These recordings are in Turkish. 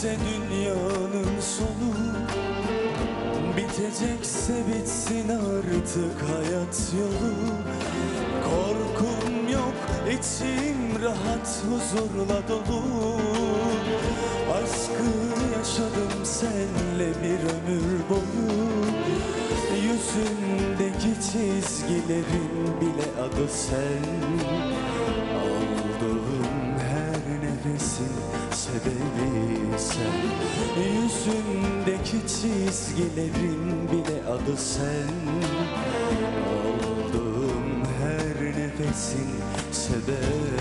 Bitecekse dünyanın sonu Bitecekse bitsin artık hayat yolu. Korkum yok içim rahat huzurla dolu. Aşkı yaşadım senle bir ömür boyu. Yüzündeki çizgilerin bile adı sen. Aldığım her nefesin sebebi sen Yüzündeki çizgilerin bile adı sen. Aldığım her nefesin sebebi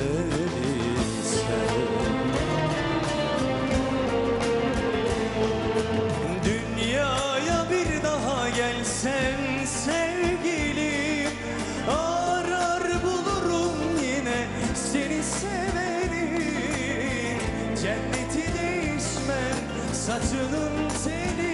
Cenneti değişmem saçının teline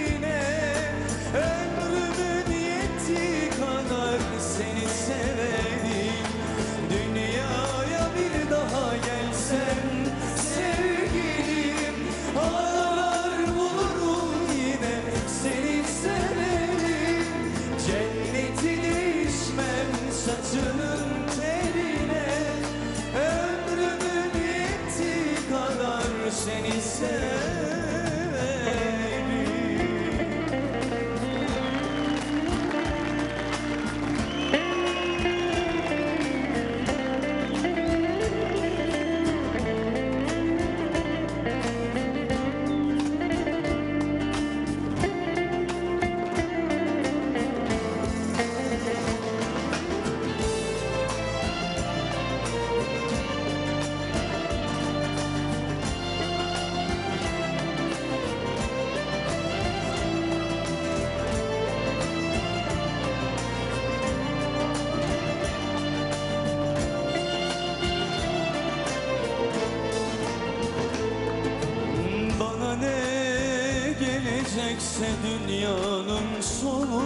gelecekse dünyanın sonu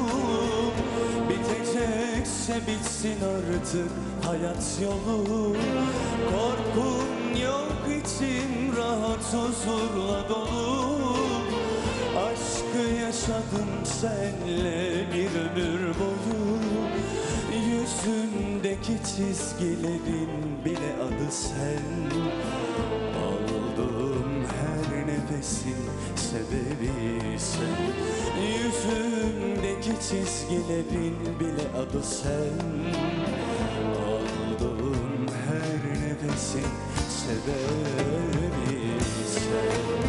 Bitecekse bitsin artık hayat yolu. Korkum yok içim rahat huzurla dolu. Aşkı yaşadım senle bir ömür boyu. Yüzündeki çizgilerin bile adı sen. Aldığım her nefesin sebebi sen Yüzümdeki çizgilerin bile adı sen. Aldığım her nefesin sebebi sen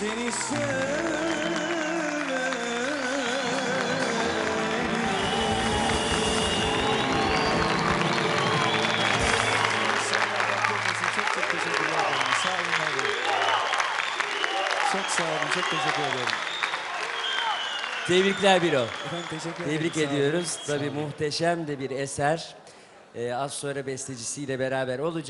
seni Çok teşekkür ederim. Sağ olun abi. Çok sağ olun. Çok teşekkür ederim. Tebrikler Biro. Efendim teşekkür ederim. Tebrik Sağ ediyoruz. Tabii muhteşem de bir eser. Ee, az sonra bestecisiyle beraber olacak.